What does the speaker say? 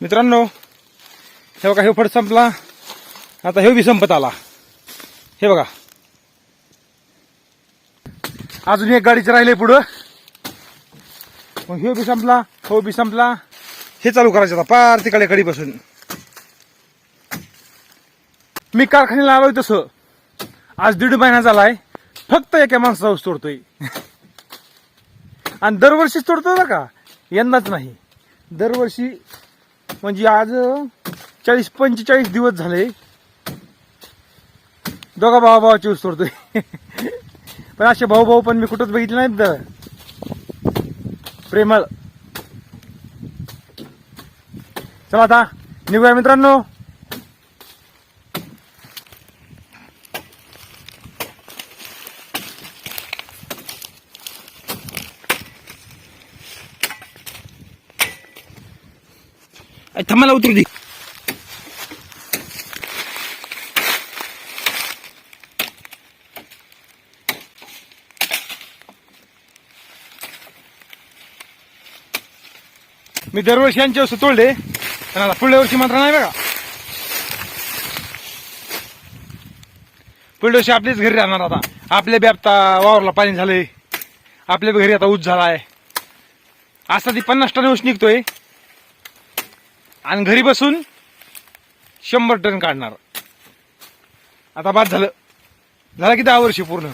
मित्रांनो हे बघा हे फड संपला. आता हे बी संपत आला. हे बघा. अजून एक गाडीचं राहिले पुढं. मग हे बी संपला हो बी संपला. हे चालू करायचं आता पार तिकडे कडीपासून मी कारखान्याला आलोय तसं. आज दीड महिना झालाय फक्त एका माणसाचा ऊस तोडतोय. आणि दरवर्षीच तोडतो ना का? यंदाच नाही. दरवर्षी म्हणजे आज चाळीस पंचेचाळीस दिवस झाले. दोघा भावा भावाचे ऊस तोडतोय. पण असे भाऊ भाऊ पण मी कुठंच बघितले नाहीत तर प्रेमळ. चला आता निघूया मित्रांनो. थांबाला उतरू दे. मी दरवर्षी यांच्या वस्तू तोडले पण आता पुढल्या वर्षी मात्र नाही बघा. पुढल्या वर्षी आपलीच घरी राहणार आता. आपल्या बी आता वावरला पाणी झालंय. आपल्या बी घरी आता ऊस झालाय. असा ती पन्नास टन ऊस निघतोय. आणि घरी बसून शंभर टन काढणार. आता बाद झालं. झालं की दहा वर्षे पूर्ण.